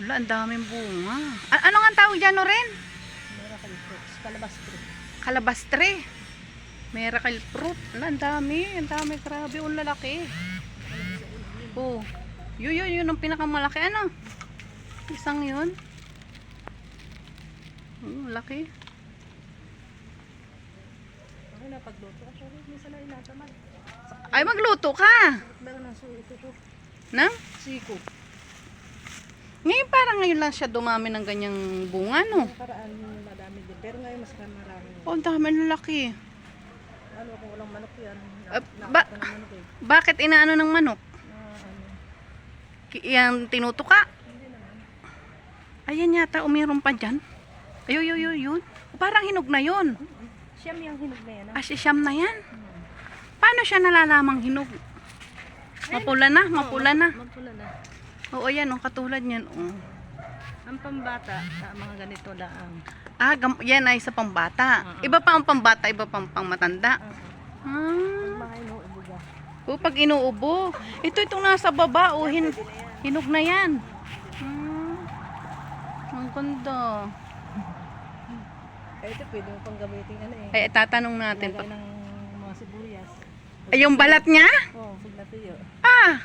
Wala, ang daming bunga. A- ano nga ang tawag dyan, Oren? Miracle fruits. Kalabastro. Kalabastre. Miracle fruit. Wala, ang dami. Ang dami. Grabe, ang lalaki. Oh. Yun, yun, yun ang pinakamalaki. Ano? Isang yun. Oh, laki. Ako na pagluto. Ako rin, minsan na inatamad. Ay, magluto ka. Meron ng suko ko. Nang? Siko. Ngayon parang ngayon lang siya dumami ng ganyang bunga, no? Ang paraan madami din. Pero ngayon mas marami. Oh, ang dami ng laki. Ano kung walang manok yan. Na, ba- manok eh. Bakit inaano ng manok? Na, ano. Yang tinutuka? Hindi naman. Ayan yata, umiron pa dyan. Ayun, yun, yun, yun. Parang hinog na yun. Siyam yung hinog na yan. ah. Ah, si Siyam na yan. Paano siya nalalamang hinog? Mapula na, mapula na. Magpula na. Oo, yan, oh, katulad niyan. Oh. Ang pambata, ah, mga ganito lang. Ah, yan ay sa pambata. Oo. Iba pa ang pambata, iba pa ang pang matanda. Uh, Ah, oh, pag inuubo. Ito, itong nasa baba, oh, hin- hinog na yan. Hmm. Ang ganda. Eh, ito pwede mo pang gamitin ano eh. Ay, tatanong natin. Lagay ng mga sibuyas. Ay, yung balat niya? Oh, pag natuyo. Ah,